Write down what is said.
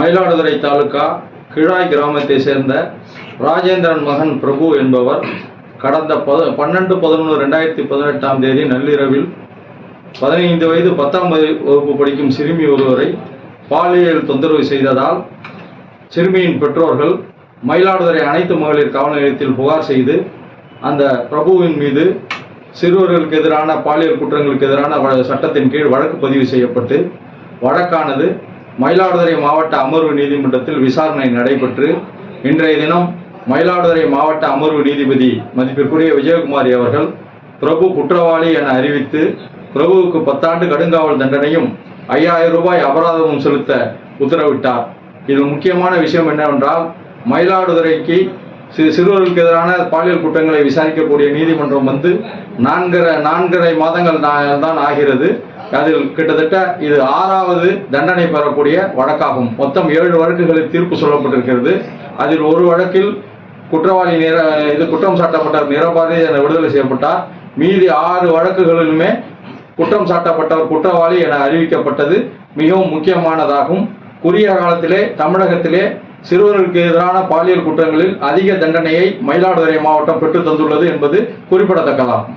மயிலாடுதுறை தாலுகா கிழாய் கிராமத்தை சேர்ந்த ராஜேந்திரன் மகன் பிரபு என்பவர் கடந்த பத பன்னெண்டு பதினொன்று ரெண்டாயிரத்தி பதினெட்டாம் தேதி நள்ளிரவில் பதினைந்து வயது பத்தாம் வகுப்பு படிக்கும் சிறுமி ஒருவரை பாலியல் தொந்தரவு செய்ததால் சிறுமியின் பெற்றோர்கள் மயிலாடுதுறை அனைத்து மகளிர் காவல் நிலையத்தில் புகார் செய்து அந்த பிரபுவின் மீது சிறுவர்களுக்கு எதிரான பாலியல் குற்றங்களுக்கு எதிரான சட்டத்தின் கீழ் வழக்கு பதிவு செய்யப்பட்டு வழக்கானது மயிலாடுதுறை மாவட்ட அமர்வு நீதிமன்றத்தில் விசாரணை நடைபெற்று இன்றைய தினம் மயிலாடுதுறை மாவட்ட அமர்வு நீதிபதி மதிப்பிற்குரிய விஜயகுமாரி அவர்கள் பிரபு குற்றவாளி என அறிவித்து பிரபுவுக்கு பத்தாண்டு கடுங்காவல் தண்டனையும் ஐயாயிரம் ரூபாய் அபராதமும் செலுத்த உத்தரவிட்டார். இதில் முக்கியமான விஷயம் என்னவென்றால் மயிலாடுதுறைக்கு சிறு சிறுவர்களுக்கு எதிரான பாலியல் குற்றங்களை விசாரிக்கக்கூடிய நீதிமன்றம் வந்து நான்கரை நான்கரை மாதங்கள் தான் ஆகிறது. அதில் கிட்டத்தட்ட இது ஆறாவது தண்டனை பெறக்கூடிய வழக்காகும். மொத்தம் ஏழு வழக்குகளில் தீர்ப்பு சொல்லப்பட்டிருக்கிறது. அதில் ஒரு வழக்கில் குற்றவாளி நிர இது குற்றம் சாட்டப்பட்டவர் நிரபாதி என விடுதலை செய்யப்பட்டார். மீதி ஆறு வழக்குகளிலுமே குற்றம் சாட்டப்பட்டவர் குற்றவாளி என அறிவிக்கப்பட்டது. மிகவும் முக்கியமானதாகும். குறுகிய காலத்திலே தமிழகத்திலே சிறுவர்களுக்கு எதிரான பாலியல் குற்றங்களில் அதிக தண்டனையை மயிலாடுதுறை மாவட்டம் பெற்று தந்துள்ளது என்பது குறிப்பிடத்தக்கதாகும்.